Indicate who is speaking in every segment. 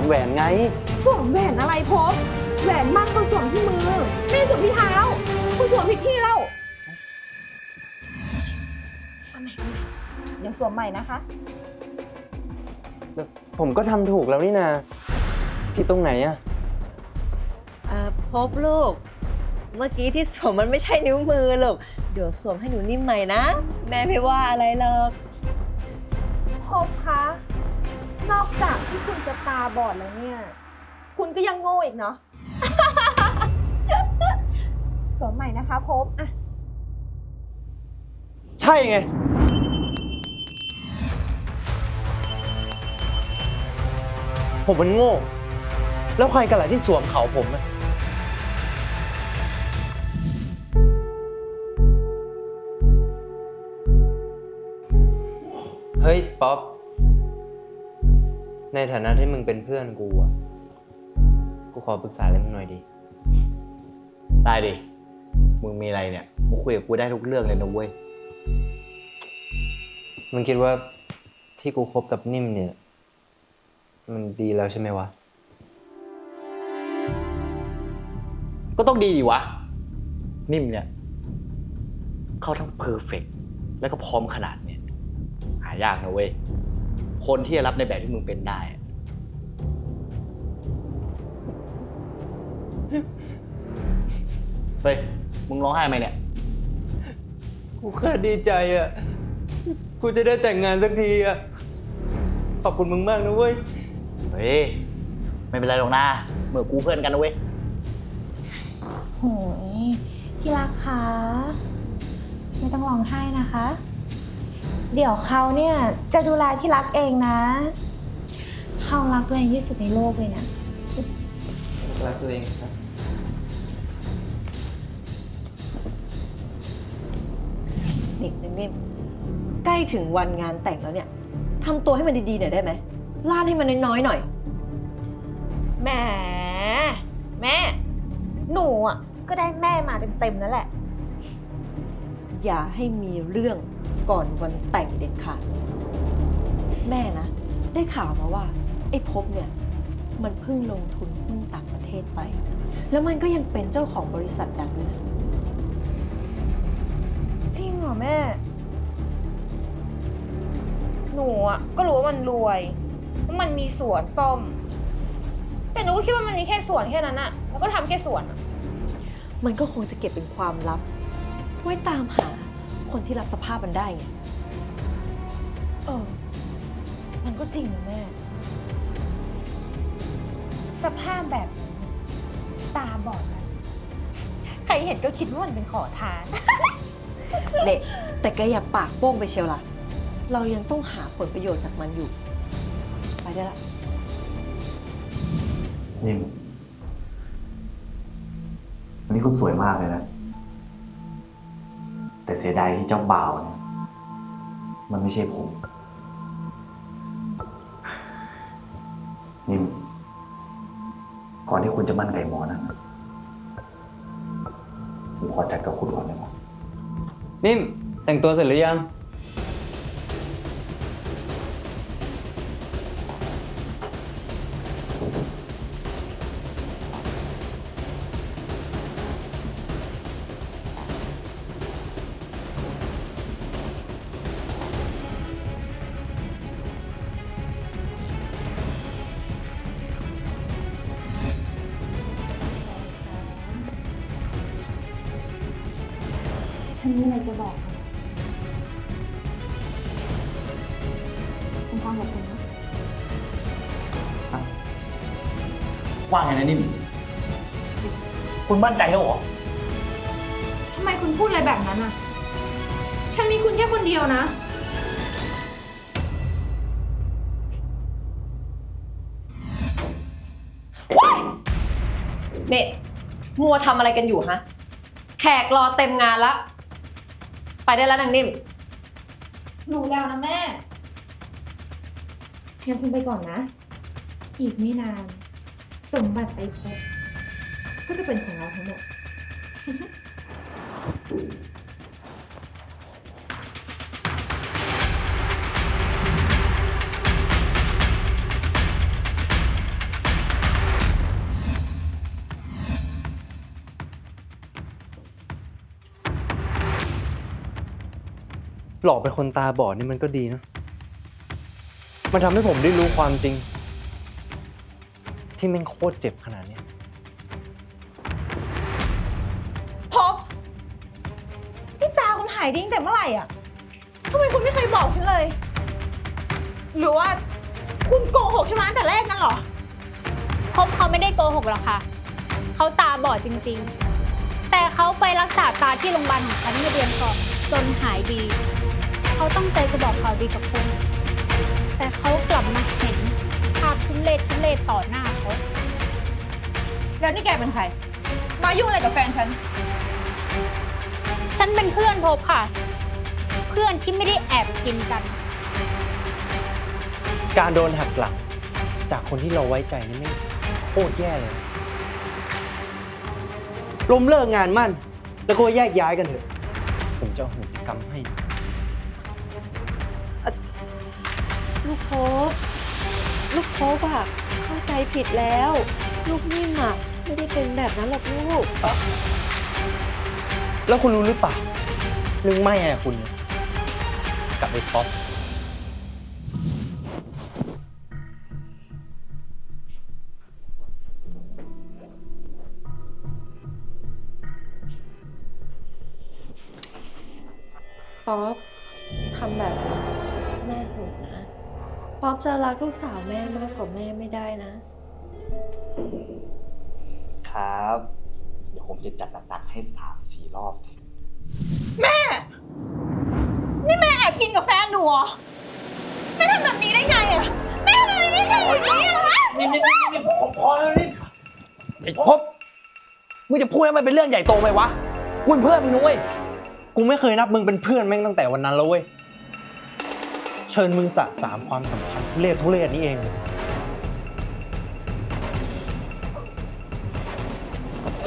Speaker 1: มแหวนไง
Speaker 2: สวมแหวนอะไรพบแหวนมั่นก็สวมที่มือ ไม่ได้สวมที่เท้า คุณสวมผิดที่แล้วเอาใหม่เอาใหม่เดี๋ยวสวมใหม่นะคะ
Speaker 1: ผมก็ทำถูกแล้วนี่นาผิดตรงไหนอะ
Speaker 3: อ่าพบลูก เมื่อกี้ที่สวมมันไม่ใช่นิ้วมือลูกเดี๋ยวสวมให้หนูนิ่มใหม่นะ แม่ไม่ว่าอะไรหรอก
Speaker 2: พบคะ นอกจากที่คุณจะตาบอดแล้วเนี่ย คุณก็ยังโง่อีกเนาะ สวมใหม่นะคะพบอะ
Speaker 1: ใช่ไง ผมมันโง่ แล้วใครกันล่ะที่สวมเขาผมอะเฮ้ย ป๊อป ในฐานะที่มึงเป็นเพื่อนกูอะกูขอปรึกษาอะไรมึงหน่อยดิ
Speaker 4: ได้ดิ มึงมีอะไรเนี่ย มึงคุยกับกูได้ทุกเรื่องเลยนะเว้ย
Speaker 1: มึงคิดว่าที่กูคบกับนิ่มเนี่ย มันดีแล้วใช่ไหมวะ
Speaker 4: ก็ต้องดีดีวะ นิ่มเนี่ย เขาทั้งเพอร์เฟกแล้วก็พร้อมขนาดเนี่ย หายากนะเว้ย คนที่จะรับในแบบที่มึงเป็นได้อะเฮ้ย มึงร้องไห้ทำไมเนี่ย
Speaker 1: กูแค่ดีใจอะ กูจะได้แต่งงานสักทีอะ ขอบคุณมึงมากนะเว้ย
Speaker 4: เฮ้ย ไม่เป็นไรหรอกนะเมื่อกูเพื่อนกันนะเว้ย
Speaker 2: โหยที่รักคะไม่ต้องร้องไห้นะคะ เดี๋ยวเขาเนี่ยจะดูแลที่รักเองนะ เขารักตัวเองที่สุดในโลกเลยนะ
Speaker 1: รักตัวเองครับ
Speaker 3: เด็กนิ่มใกล้ถึงวันงานแต่งแล้วเนี่ยทำตัวให้มันดีๆหน่อยได้ไหมลาดให้มันน้อยๆหน่อย
Speaker 2: แหมแม่ หนูอะก็ได้แม่มาเต็มๆนั่นแหละ
Speaker 3: อย่าให้มีเรื่อง ก่อนวันแต่งเด็ดขาดแม่นะ ได้ข่าวมาว่า ไอ้ภพบเนี่ย มันเพิ่งลงทุนหุ้นต่างประเทศไป แล้วมันก็ยังเป็นเจ้าของบริษัทดังด้วยนะ
Speaker 2: จริงเหรอแม่ หนูอะก็รู้ว่ามันรวยว่ามันมีสวนส้ม แต่หนูก็คิดว่ามันมีแค่สวนแค่นั้นอะแล้วก็ทำแค่สวนอะ
Speaker 3: มันก็คงจะเก็บเป็นความลับ ไว้ตามหา คนที่รับสภาพมันได้ไง
Speaker 2: เออ มันก็จริงนะแม่ สภาพแบบนี้ตาบอดนะใครเห็นก็คิดว่ามันเป็นขอทาน
Speaker 3: เด็กแต่แกอย่าปากโป้งไปเชียวล่ะ เรายังต้องหาผลประโยชน์จากมันอยู่ ไปได้ละ
Speaker 4: นิ่มวันนี้คุณสวยมากเลยนะ แต่เสียดายที่เจ้าบ่าวเนี่ยมันไม่ใช่ผมนิ่มก่อนที่คุณจะมั่นไก่หมอนั่นนะผมขอจัดกับคุณก่อนได้ไหม
Speaker 1: นิ่มแต่งตัวเสร็จหรือยัง
Speaker 2: ฉันมีอะไรจะบอกค่ะคุณพ่อขอบคุณนะ
Speaker 4: ว่าไงนะนิ่ม คุณมั่นใจแล้วเหรอ
Speaker 2: ทำไมคุณพูดอะไรแบบนั้นอะ ฉันมีคุณแค่คนเดียวนะ
Speaker 3: เนี่ยมัวทำอะไรกันอยู่ฮะ แขกรอเต็มงานละ ไปได้แล้วนางนิ่ม
Speaker 2: รู้แล้วนะแม่งั้นฉันไปก่อนนะ อีกไม่นาน สมบัติไปพก็จะเป็นของเราทั้งหมด
Speaker 1: หลอกเป็นคนตาบอดนี่มันก็ดีนะ มันทำให้ผมได้รู้ความจริง ที่แม่งโคตรเจ็บขนาดเนี้ย
Speaker 2: พบนี่ตาคุณหายดิ้งแต่เมื่อไหร่อะทำไมคุณไม่เคยบอกฉันเลย หรือว่าคุณโกหกฉันมาตั้งแต่แรกกันเหรอ
Speaker 5: พบเขาไม่ได้โกหกหรอกค่ะ เขาตาบอดจริงๆ แต่เขาไปรักษาตาที่โรงพยาบาลของฉันเมื่อเดือนก่อนจนหายดี เขาตั้งใจจะบอกข่าวดีกับคุณ แต่เขากลับมาเห็นภาพทุเลศทุเลศต่อหน้าเขา
Speaker 2: แล้วนี่แกเป็นใคร มายุ่งอะไรกับแฟนฉัน
Speaker 5: ฉันเป็นเพื่อนพบค่ะ เพื่อนที่ไม่ได้แอบกินกัน
Speaker 1: การโดนหักหลังจากคนที่เราไว้ใจนี่ไม่งโคตรแย่เลยนะ ล้มเลิกงานมั่น แล้วก็แยกย้ายกันเถอะ ผมจะเอาหิกรรมให้
Speaker 6: ลูกโพบลูกโพบอะเข้าใจผิดแล้ว ลูกนิ่มอะไม่ได้เป็นแบบนั้นหรอกลูก
Speaker 1: แล้วคุณรู้หรือเปล่าเรื่องไม่อะคุณเนี่ยกับไอ้ป๊อป
Speaker 6: ป๊อปทำแบบนี้แม่โหดนะ ป๊อปจะรักลูกสาวแม่มากกว่าแม่ไม่ได้นะ
Speaker 4: ครับ เดี๋ยวผมจะจัดหนักๆให้สามสี่รอบเลย
Speaker 2: แม่ นี่แม่แอบกินกับแฟนหนูเหรอแม่ทำแบบนี้ได้ไงอะแม่ทำแบบนี้ได้ไงอย่างนี้อะวะ
Speaker 7: นี่นี่นี่นี่พอพอแล้วนี่ไอ้พบมึงจะพูดให้มันเป็นเรื่องใหญ่โตไหมวะคุณเพื่อนมึงนุ้ย
Speaker 1: กูไม่เคยนับมึงเป็นเพื่อนแม่งตั้งแต่วันนั้นแล้วเว้ย เชิญมึงสะสามความสัมพันธ์ทุเรศทุเรศนี้เอง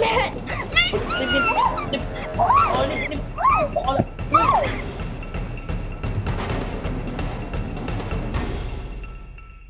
Speaker 7: นี่นี่นี่พอนี่นี่พอแล้ว